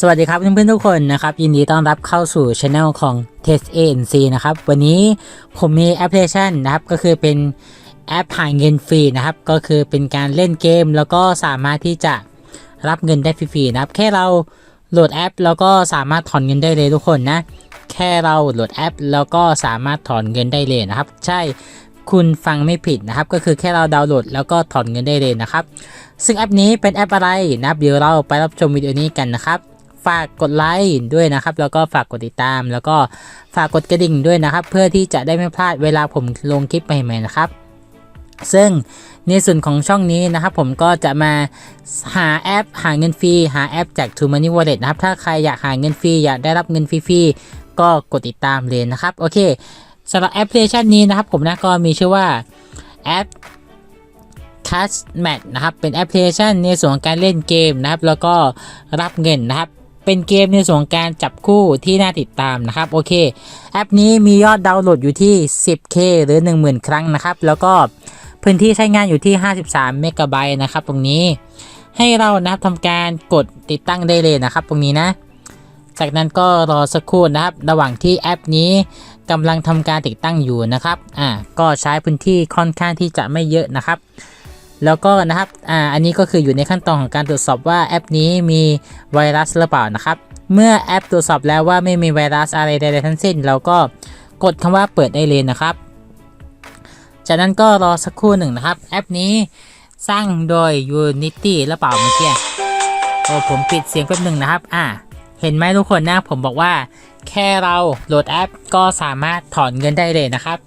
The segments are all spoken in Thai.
สวัสดีครับเพื่อนๆทุกคนนะครับ ยินดีต้อนรับเข้าสู่ช anel ของ Test ANC นะครับ วันนี้ผมมีแอปพลิเคชันนะครับ ก็คือเป็นแอปหาเงินฟรีนะครับ ก็คือเป็นการเล่นเกม แล้วก็สามารถที่จะรับเงินได้ฟรีๆนะครับ แค่เราโหลดแอป แล้วก็สามารถถอนเงินได้เลยทุกคนนะ แค่เราโหลดแอป แล้วก็สามารถถอนเงินได้เลยนะครับ ใช่คุณฟังไม่ผิดนะครับ ก็คือแค่เราดาวน์โหลดแล้วก็ถอนเงินได้เลยนะครับ ซึ่งแอปนี้เป็นแอปอะไรนะครับเดี๋ยวเราไปรับชมวิดีโอนี้กันนะครับ ฝากกดไลค์ด้วยนะครับ แล้วก็ฝากกดติดตาม แล้วก็ฝากกดกระดิ่งด้วยนะครับ เพื่อที่จะได้ไม่พลาดเวลาผมลงคลิปใหม่ๆนะครับ ซึ่งในส่วนของช่องนี้นะครับ ผมก็จะมาหาแอป หาเงินฟรีหาแอปจาก True Money Wallet นะครับ ถ้าใครอยากหาเงินฟรีอยากได้รับเงินฟรีๆก็กดติดตามเลยนะครับโอเคสำหรับแอปพลิเคชันนี้นะครับ ผมนะก็มีชื่อว่าแอป c a s h m a t นะครับ เป็นแอปพลิเคชันในส่วนของการเล่นเกมนะครับ แล้วก็รับเงินนะครับ เป็นเกมในส่วนการจับคู่ที่น่าติดตามนะครับโอเค แอปนี้มียอดดาวน์โหลดอยู่ที่ 10k หรือ 10,000 ครั้งนะครับ แล้วก็พื้นที่ใช้งานอยู่ที่ 53 เมกะไบต์นะครับตรงนี้ ให้เรานะครับทำการกดติดตั้งได้เลยนะครับ ตรงนี้นะ จากนั้นก็รอสักครู่นะครับ ระหว่างที่แอปนี้กำลังทำการติดตั้งอยู่นะครับอ่าก็ใช้พื้นที่ค่อนข้างที่จะไม่เยอะนะครับ แล้วก็นะครับอ่าอันนี้ก็คืออยู่ในขั้นตอนของการตรวจสอบว่าแอปนี้มีไวรัสหรือเปล่านะครับ เมื่อแอปตรวจสอบแล้วว่าไม่มีไวรัสอะไรใดๆทั้งสิ้น เราก็กดคำว่าเปิดได้เลยนะครับ จากนั้นก็รอสักครู่หนึ่งนะครับ แอปนี้สร้างโดย Unity หรือเปล่าเมื่อกี้โอ้ผมปิดเสียงแป๊บหนึ่งนะครับ อ่า เห็นไหมทุกคนนะผมบอกว่า แค่เราโหลดแอปก็สามารถถอนเงินได้เลยนะครับ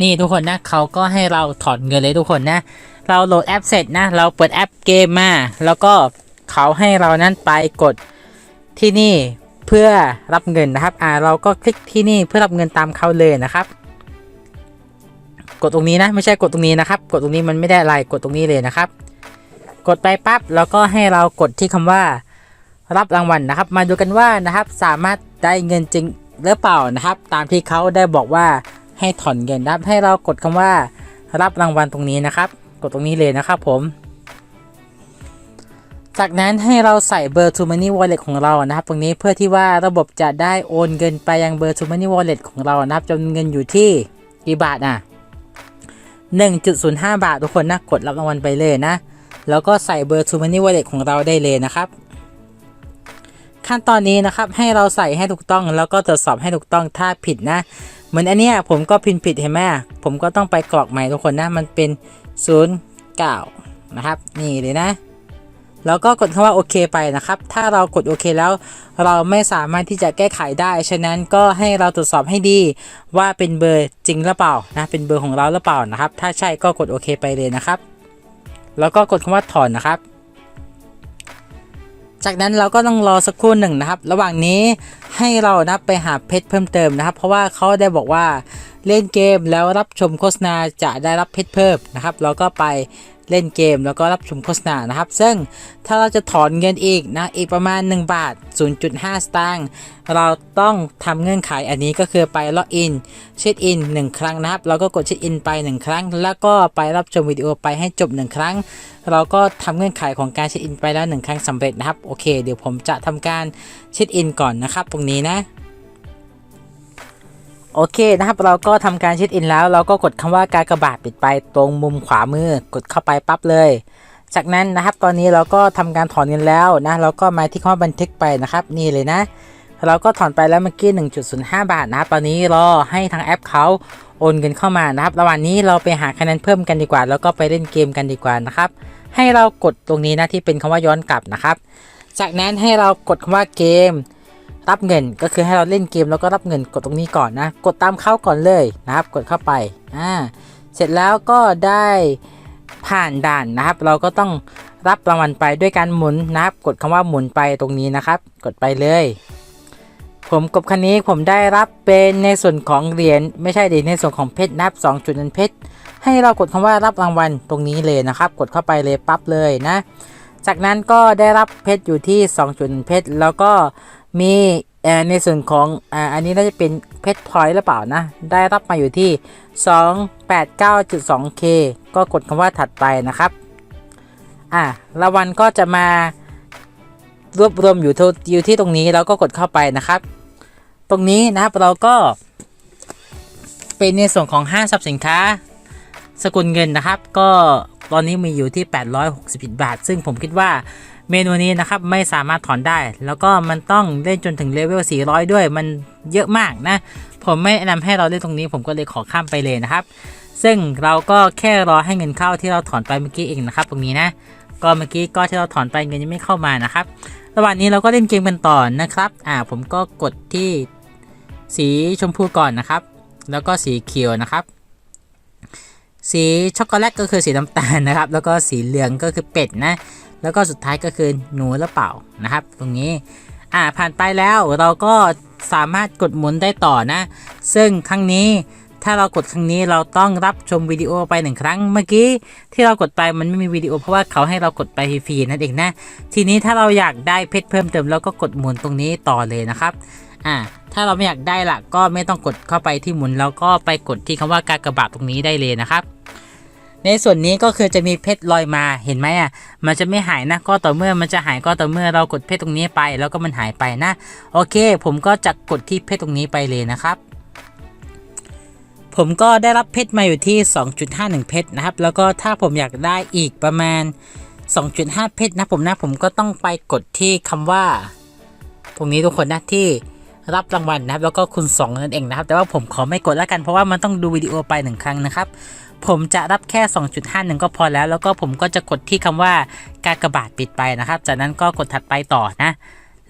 นี่ทุกคนนะเขาก็ให้เราถอนเงินเลยทุกคนนะ เราโหลดแอปเสร็จนะ เราเปิดแอปเกมมา แล้วก็เขาให้เรานั้นไปกดที่นี่เพื่อรับเงินนะครับ อ่า เราก็คลิกที่นี่เพื่อรับเงินตามเขาเลยนะครับ กดตรงนี้นะ ไม่ใช่กดตรงนี้นะครับ กดตรงนี้มันไม่ได้อะไร กดตรงนี้เลยนะครับ กดไปปั๊บ แล้วก็ให้เรากดที่คำว่า รับรางวัลนะครับ มาดูกันว่านะครับ สามารถได้เงินจริงหรือเปล่านะครับ ตามที่เขาได้บอกว่าให้ถอนเงินนะครับ ให้เรากดคำว่า รับรางวัลตรงนี้นะครับ กดตรงนี้เลยนะครับผม จากนั้นให้เราใส่เบอร์ True Money Wallet ของเรานะครับ ตรงนี้เพื่อที่ว่าระบบจะได้โอนเงินไปยังเบอร์ True Money Wallet ของเรานะครับจำนวนเงินอยู่ที่กี่บาทอะ1.05 บาททุกคนนะกดรับรางวัลไปเลยนะ แล้วก็ใส่เบอร์ True Money Wallet ของเราได้เลยนะครับ ขั้นตอนนี้นะครับให้เราใส่ให้ถูกต้องแล้วก็ตรวจสอบให้ถูกต้องถ้าผิดนะ เหมือนอันเนี้ยผมก็พิมพ์ผิดเห็นไหมผมก็ต้องไปกรอกใหม่ทุกคนนะ มันเป็น 09 นะครับ นี่เลยนะ แล้วก็กดคำว่าโอเคไปนะครับ ถ้าเรากดโอเคแล้ว เราไม่สามารถที่จะแก้ไขได้ ฉะนั้นก็ให้เราตรวจสอบให้ดีว่าเป็นเบอร์จริงหรือเปล่านะ เป็นเบอร์ของเราหรือเปล่านะครับ ถ้าใช่ก็กดโอเคไปเลยนะครับ แล้วก็กดคำว่าถอนนะครับ จากนั้นเราก็ต้องรอสักครู่หนึ่งนะครับ ระหว่างนี้ให้เรานะไปหาเพชรเพิ่มเติมนะครับ เพราะว่าเขาได้บอกว่าเล่นเกมแล้วรับชมโฆษณาจะได้รับเพชรเพิ่มนะครับ เราก็ไป เล่นเกมแล้วก็รับชมโฆษณานะครับ ซึ่งถ้าเราจะถอนเงินอีกนะอีกประมาณ 1 บาท 0.5 สตางค์เราต้องทำเงื่อนไขอันนี้ก็คือไปล็อกอินเช็คอิน1 ครั้งนะครับ เราก็กดเช็คอินไป 1 ครั้ง แล้วก็ไปรับชมวิดีโอไปให้จบ 1 ครั้ง เราก็ทำเงื่อนไขของการเช็คอินไปแล้ว 1 ครั้งสำเร็จนะครับโอเค เดี๋ยวผมจะทำการเช็คอินก่อนนะครับ ตรงนี้นะ โอเคนะครับเราก็ทำการเช็คอินแล้ว เราก็กดคำว่าการกระบาดปิดไปตรงมุมขวามือกดเข้าไปปั๊บเลย จากนั้นนะครับตอนนี้เราก็ทำการถอนเงินแล้วนะเราก็มาที่คำว่าบันทึกไปนะครับนี่เลยนะ เราก็ถอนไปแล้วเมื่อกี้ 1.05 บาทนะครับตอนนี้รอให้ทางแอปเขาโอนเงินเข้ามานะครับระหว่างนี้เราไปหาคะแนนเพิ่มกันดีกว่า แล้วก็ไปเล่นเกมกันดีกว่านะครับให้เรากดตรงนี้นะที่เป็นคำว่าย้อนกลับนะครับ จากนั้นให้เรากดคำว่าเกม รับเงินก็คือให้เราเล่นเกมแล้วก็รับเงินกดตรงนี้ก่อนนะ กดตามเข้าก่อนเลยนะครับ กดเข้าไปอ่าเสร็จแล้วก็ได้ผ่านด่านนะครับ เราก็ต้องรับรางวัลไปด้วยการหมุนนะครับ กดคำว่าหมุนไปตรงนี้นะครับ กดไปเลย ผมกดคันนี้ผมได้รับเป็นในส่วนของเหรียญไม่ใช่ดิในส่วนของเพชรนับ2จุดนั้นเพชรให้เรากดคำว่ารับรางวัลตรงนี้เลยนะครับ กดเข้าไปเลยปั๊บเลยนะ จากนั้นก็ได้รับเพชรอยู่ที่2จุดเพชรแล้วก็ มีในส่วนของออันนี้น่าจะเป็นเพชรพอยต์หรือเปล่านะ ได้รับมาอยู่ที่ 289.2k ก็กดคำว่าถัดไปนะครับ อ่ารางวัลก็จะมารวบรวมอยู่ที่อยู่ที่ตรงนี้เราก็กดเข้าไปนะครับ ตรงนี้นะครับเราก็ เป็นในส่วนของห้างสรรพสินค้า สกุลเงินนะครับ ก็ตอนนี้มีอยู่ที่ 860บาท ซึ่งผมคิดว่า เมนูนี้นะครับไม่สามารถถอนได้ แล้วก็มันต้องเล่นจนถึงเลเวล 400 ด้วย มันเยอะมากนะ ผมไม่แนะนำให้เราเล่นตรงนี้ ผมก็เลยขอข้ามไปเลยนะครับ ซึ่งเราก็แค่รอให้เงินเข้าที่เราถอนไปเมื่อกี้เองนะครับ ตรงนี้นะ ก็เมื่อกี้ก็ที่เราถอนไปเงินยังไม่เข้ามานะครับ ระหว่างนี้เราก็เล่นเกมกันต่อนะครับ อ่า ผมก็กดที่สีชมพูก่อนนะครับ แล้วก็สีเขียวนะครับสีช็อกโกแลตก็คือสีน้ำตาลนะครับ แล้วก็สีเหลืองก็คือเป็ดนะ แล้วก็สุดท้ายก็คือหนูหรือเป่านะครับ ตรงนี้อ่าผ่านไปแล้วเราก็สามารถกดหมุนได้ต่อนะ ซึ่งครั้งนี้ถ้าเรากดครั้งนี้เราต้องรับชมวิดีโอไปหนึ่งครั้งเมื่อกี้ที่เรากดไปมันไม่มีวิดีโอเพราะว่าเขาให้เรากดไปฟรีนั่นเองนะ ทีนี้ถ้าเราอยากได้เพชรเพิ่มเติมเราก็กดหมุนตรงนี้ต่อเลยนะครับอ่าถ้าเราไม่อยากได้ละก็ไม่ต้องกดเข้าไปที่หมุนแล้วก็ไปกดที่คำว่ากากบาทตรงนี้ได้เลยนะครับ ในส่วนนี้ก็คือจะมีเพชรลอยมาเห็นไหมอะมันจะไม่หายนะก็ต่อเมื่อมันจะหายก็ต่อเมื่อเรากดเพชรตรงนี้ไป แล้วก็มันหายไปนะโอเค ผมก็จะกดที่เพชรตรงนี้ไปเลยนะครับ ผมก็ได้รับเพชรมาอยู่ที่ 2.51 เพชรนะครับ แล้วก็ถ้าผมอยากได้อีกประมาณ 2.5 เพชรนะผมนะผมก็ต้องไปกดที่คำว่า ตรงนี้ทุกคนนะที่ รับรางวัลนะครับ แล้วก็คุณ2นั่นเองนะครับ แต่ว่าผมขอไม่กดแล้วกันเพราะว่ามันต้องดูวิดีโอไปหนึ่งครั้งนะครับ ผมจะรับแค่ 2.51 ก็พอแล้ว แล้วก็ผมก็จะกดที่คำว่ากากบาทปิดไปนะครับ จากนั้นก็กดถัดไปต่อนะ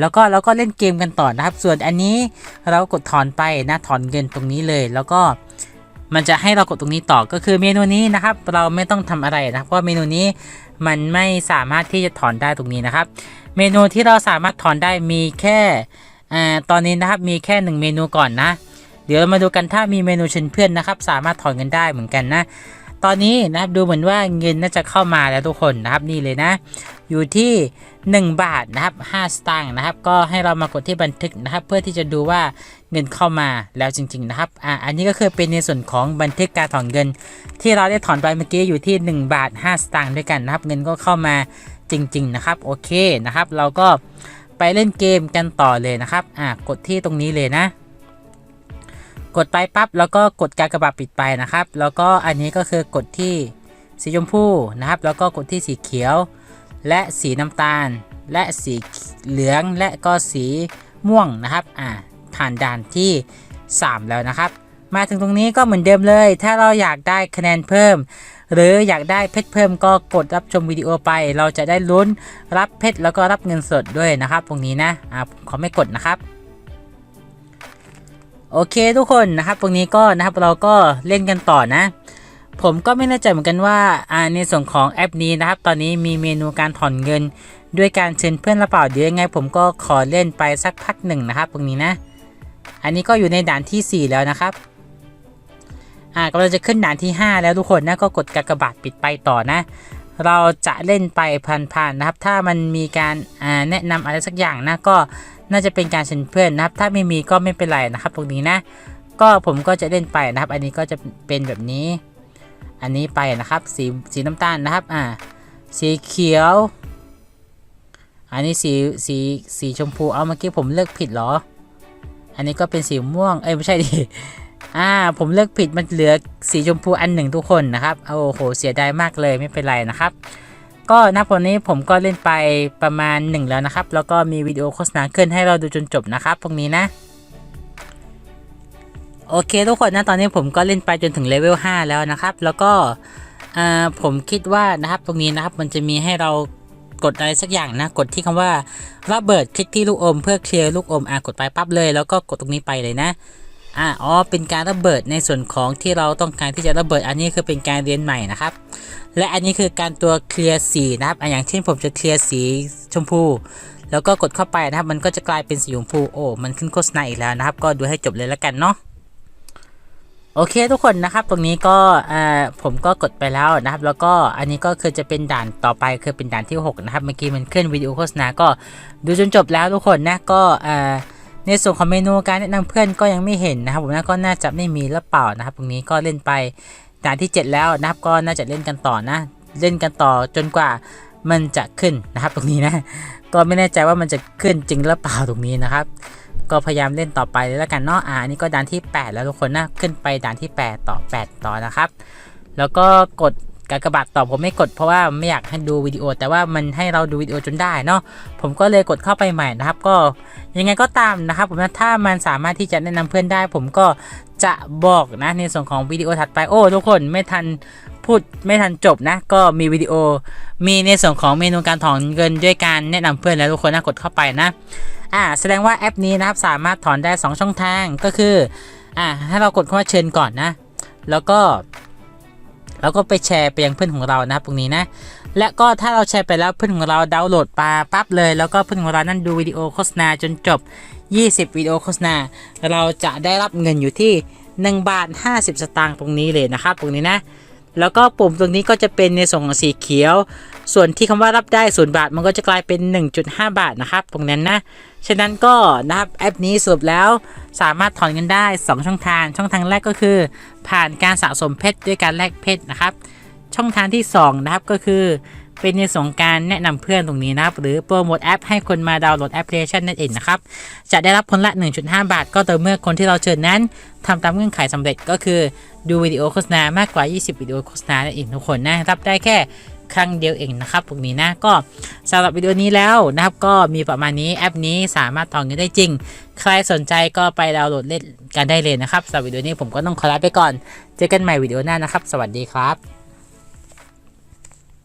แล้วก็เราก็เล่นเกมกันต่อนะครับ ส่วนอันนี้เรากดถอนไปนะถอนเงินตรงนี้เลย แล้วก็มันจะให้เรากดตรงนี้ต่อก็คือเมนูนี้นะครับ เราไม่ต้องทำอะไรนะเพราะเมนูนี้มันไม่สามารถที่จะถอนได้ตรงนี้นะครับ เมนูที่เราสามารถถอนได้มีแค่ อ่าตอนนี้นะครับมีแค่หนึ่งเมนูก่อนนะ เดี๋ยวเรามาดูกันถ้ามีเมนูเชิญเพื่อนนะครับ สามารถถอนเงินได้เหมือนกันนะ ตอนนี้นะครับดูเหมือนว่าเงินน่าจะเข้ามาแล้วทุกคนนะครับนี่เลยนะ อยู่ที่ 1 บาทนะครับ5สตางค์นะครับ ก็ให้เรามากดที่บันทึกนะครับ เพื่อที่จะดูว่าเงินเข้ามาแล้วจริง ๆ นะครับอ่าอันนี้ก็คือเป็นในส่วนของบันทึกการถอนเงิน ที่เราได้ถอนไปเมื่อกี้อยู่ที่ 1 บาท5สตางค์ด้วยกันนะครับ เงินก็เข้ามาจริง ๆ นะครับ โอเคนะครับ เราก็ ไปเล่นเกมกันต่อเลยนะครับ อ่ากดที่ตรงนี้เลยนะ กดไปปั๊บแล้วก็กดการกระบาดปิดไปนะครับ แล้วก็อันนี้ก็คือกดที่สีชมพูนะครับ แล้วก็กดที่สีเขียว และสีน้ำตาล และสีเหลืองและก็สีม่วงนะครับ อ่าผ่านด่านที่ 3 แล้วนะครับ มาถึงตรงนี้ก็เหมือนเดิมเลย ถ้าเราอยากได้คะแนนเพิ่ม หรืออยากได้เพชรเพิ่มก็กดรับชมวิดีโอไป เราจะได้ลุ้นรับเพชรแล้วก็รับเงินสดด้วยนะครับ ตรงนี้นะอ่าขอไม่กดนะครับโอเคทุกคนนะครับตรงนี้ก็นะครับเราก็เล่นกันต่อนะ ผมก็ไม่แน่ใจเหมือนกันว่าอ่าในส่วนของแอปนี้นะครับ ตอนนี้มีเมนูการถอนเงิน ด้วยการเชิญเพื่อนหรือเปล่าเดี๋ยวยังไง ผมก็ขอเล่นไปสักพักหนึ่งนะครับ ตรงนี้นะ อันนี้ก็อยู่ในด่านที่ 4 แล้วนะครับ อ่ากำลังจะขึ้นด่านที่ 5 แล้วทุกคนนะก็กดกากบาทปิดไปต่อนะ เราจะเล่นไปผ่านๆนะครับ ถ้ามันมีการอ่าแนะนำอะไรสักอย่างนะก็น่าจะเป็นการเชิญเพื่อนนะครับ ถ้าไม่มีก็ไม่เป็นไรนะครับตรงนี้นะ ก็ผมก็จะเล่นไปนะครับ อันนี้ก็จะเป็นแบบนี้ อันนี้ไปนะครับสีสีน้ำตาลนะครับอ่าสีเขียว อันนี้สีสีสีชมพูเอาเมื่อกี้ผมเลือกผิดเหรอ อันนี้ก็เป็นสีม่วงเอ้ยไม่ใช่ดิ อ่าผมเลือกผิดมันเหลือสีชมพูอันหนึ่งทุกคนนะครับโอ้โหเสียดายมากเลยไม่เป็นไรนะครับก็นับวันนี้ผมก็เล่นไปประมาณหนึ่งแล้วนะครับ แล้วก็มีวิดีโอโฆษณาขึ้นให้เราดูจนจบนะครับตรงนี้นะโอเคทุกคนนะตอนนี้ผมก็เล่นไปจนถึงเลเวล5แล้วนะครับ แล้วก็อ่าผมคิดว่านะครับตรงนี้นะครับมันจะมีให้เรากดอะไรสักอย่างนะ กดที่คำว่าระเบิดคลิกที่ลูกอม เพื่อเคลียร์ลูกอมอะกดไปปั๊บเลย แล้วก็กดตรงนี้ไปเลยนะ อ่าอ๋อเป็นการระเบิดในส่วนของที่เราต้องการที่จะระเบิด อันนี้คือเป็นการเรียนใหม่นะครับ และอันนี้คือการตัวเคลียร์สีนะครับออย่างเช่นผมจะเคลียร์สีชมพู แล้วก็กดเข้าไปนะครับ มันก็จะกลายเป็นสีชมพูโอ้มันขึ้นโฆษณาอีกแล้วนะครับ ก็ดูให้จบเลยแล้วกันเนาะโอเคทุกคนนะครับ ตรงนี้ก็อ่าผมก็กดไปแล้วนะครับ แล้วก็อันนี้ก็คือจะเป็นด่านต่อไปคือเป็นด่านที่ 6 นะครับ เมื่อกี้มันขึ้นวิดีโอโฆษณาก็ดูจนจบแล้วทุกคนนะก็อ่า ในส่วนของเมนูการแนะนำเพื่อนก็ยังไม่เห็นนะครับผมนะก็น่าจะไม่มีหรือเปล่านะครับตรงนี้ก็เล่นไปด่านที่ 7 แล้วนะครับก็น่าจะเล่นกันต่อนะ เล่นกันต่อจนกว่ามันจะขึ้นนะครับตรงนี้นะ ก็ไม่แน่ใจว่ามันจะขึ้นจริงหรือเปล่าตรงนี้นะครับ ก็พยายามเล่นต่อไปเลยแล้วกันเนาะอ่านนี้ก็ด่านที่ 8 แล้วทุกคนนะขึ้นไปด่านที่ 8 ต่อ 8 ต่อนะครับ แล้วก็กด กากบาทต่อผมไม่กดเพราะว่าไม่อยากให้ดูวิดีโอ แต่ว่ามันให้เราดูวิดีโอจนได้เนาะผมก็เลยกดเข้าไปใหม่นะครับ ก็ยังไงก็ตามนะครับ ผมถ้ามันสามารถที่จะแนะนำเพื่อนได้ ผมก็จะบอกนะในส่วนของวิดีโอถัดไปโอ้ทุกคนไม่ทันพูดไม่ทันจบนะ ก็มีวิดีโอมีในส่วนของเมนูการถอนเงินด้วยการแนะนำเพื่อนแล้วทุกคนนะกดเข้าไปนะอ่าแสดงว่าแอปนี้นะครับสามารถถอนได้ 2 ช่องทางก็คืออ่าให้เรากดเข้ามาเชิญก่อนนะ แล้วก็ แล้วก็ไปแชร์ไปยังเพื่อนของเรานะครับตรงนี้นะ และก็ถ้าเราแชร์ไปแล้วเพื่อนของเราดาวน์โหลดมาปั๊บเลย แล้วก็เพื่อนของเรานั่นดูวิดีโอโฆษณาจนจบ 20 วิดีโอโฆษณา เราจะได้รับเงินอยู่ที่ 1 บาท 50 สตางค์ตรงนี้เลยนะครับ ตรงนี้นะ แล้วก็ปุ่มตรงนี้ก็จะเป็นในส่วนของสีเขียว ส่วนที่คำว่ารับได้ศูนย์บาท มันก็จะกลายเป็น 1.5 บาทนะครับ ตรงนั้นนะ ฉะนั้นก็นะครับแอปนี้สรุปแล้วสามารถถอนเงินได้ 2 ช่องทาง ช่องทางแรกก็คือ ผ่านการสะสมเพชรด้วยการแลกเพชรนะครับ ช่องทางที่ 2 นะครับก็คือเป็นในส่วนของการแนะนำเพื่อนตรงนี้นะครับ หรือโปรโมทแอปให้คนมาดาวน์โหลดแอปพลิเคชันนั่นเองนะครับ จะได้รับผลละ 1.5 บาท ก็ต่อเมื่อคนที่เราเชิญนั้นทำตามเงื่อนไขสำเร็จก็คือดูวิดีโอโฆษณามากกว่า 20 วิดีโอโฆษณานั่นเองทุกคนนะรับได้แค่ ครั้งเดียวเองนะครับพวกนี้นะก็สำหรับวิดีโอนี้แล้วนะครับก็มีประมาณนี้แอปนี้สามารถถอนเงินได้จริง ใครสนใจก็ไปดาวน์โหลดเล่นกันได้เลยนะครับสำหรับวิดีโอนี้ผมก็ต้องขอลาไปก่อน เจอกันใหม่วิดีโอหน้านะครับ สวัสดีครับ